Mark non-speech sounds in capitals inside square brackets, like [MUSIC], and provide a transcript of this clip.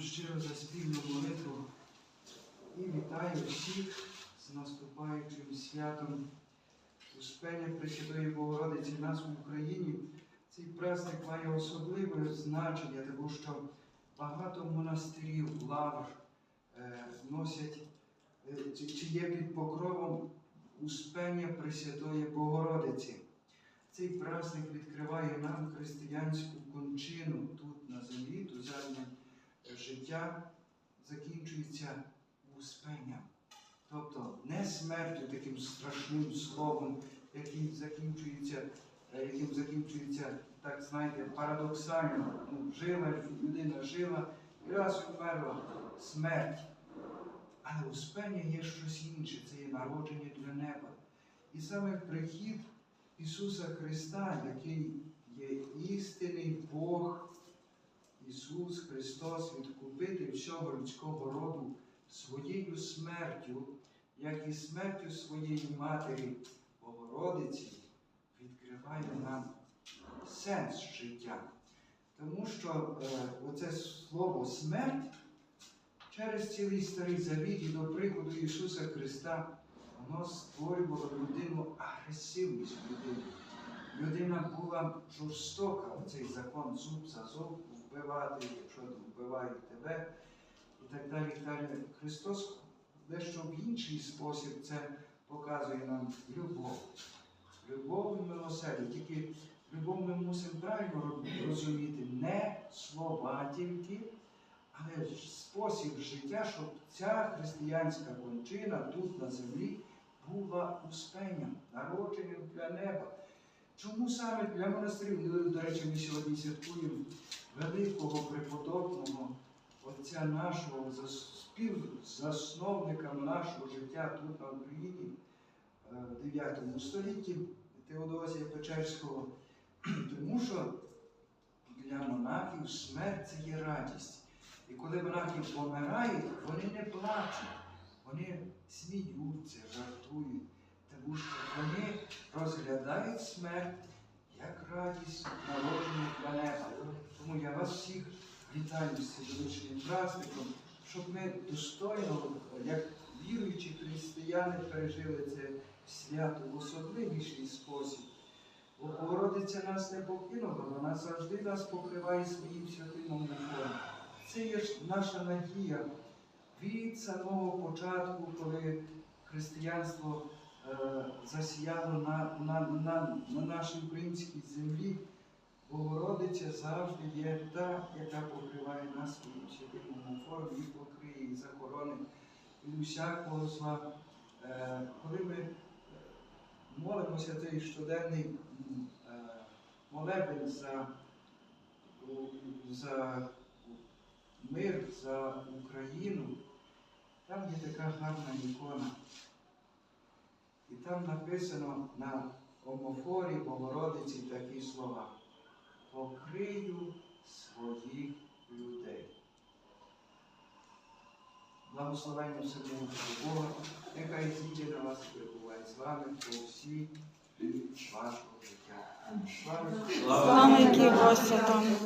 щиро за спільну молитву і вітаю всіх з наступаючим святом Успення Пресвятої Богородиці нас в Україні. Цей праздник має особливе значення, тому що багато монастирів, лавр е, носять е, чи є під покровом Успення Пресвятої Богородиці. Цей праздник відкриває нам християнську кончину тут на землі, туземне життя закінчується успенням. Тобто не смертю таким страшним словом, яким закінчується, е, яким закінчується, так знаєте, парадоксально. Ну, жила людина жила і раз умерла смерть. Але успення є щось інше, це є народження для неба. І саме прихід Ісуса Христа, який Ісус Христос, відкупити всього людського роду своєю смертю, як і смертю своєї Матері Богородиці, відкриває нам сенс життя. Тому що е, оце слово смерть через цілий старий завіт і до приходу Ісуса Христа воно створювало людину агресивність людини. Людина була жорстока, цей закон зуб за зуб, вбивати, якщо вбивають тебе, і так далі. і далі. Христос дещо в інший спосіб це показує нам любов. Любов і милосердя. Тільки любов ми мусимо правильно розуміти, не слова тільки, але спосіб життя, щоб ця християнська кончина тут на землі була успенням, народженням для неба. Чому саме для монастирів? Ну, До речі, ми сьогодні святкуємо великого преподобного отця нашого, зас- співзасновника нашого життя тут на Україні е, в 9 столітті Теодосія Печерського. [CLEARS THROAT] Тому що для монахів смерть це є радість. І коли монахи помирають, вони не плачуть, вони сміються, жартують, тому що вони розглядають смерть як радість народження для неба. Тому я вас всіх вітаю з цим величним щоб ми достойно, як віруючі християни, пережили це свято в особливіший спосіб. Бо Богородиця нас не покинула, вона завжди нас покриває своїм святим омофоном. Це є наша надія від самого початку, коли християнство е, засіяло на, на, на, на нашій українській землі. Богородиця завжди є та, яка покриває нас своїм святим омофоном і покриє, і захоронить від усякого зла. Е, коли ми е, молимося цей щоденний е, молебень за, за мир, за Україну, там є така гарна ікона. І там написано на омофорі Богородиці такі слова. Покрию своїх людей. Благословення Всемогутнього Бога, нехай зійде на вас перебуває з вами по всі дні вашого життя. Слава який святому.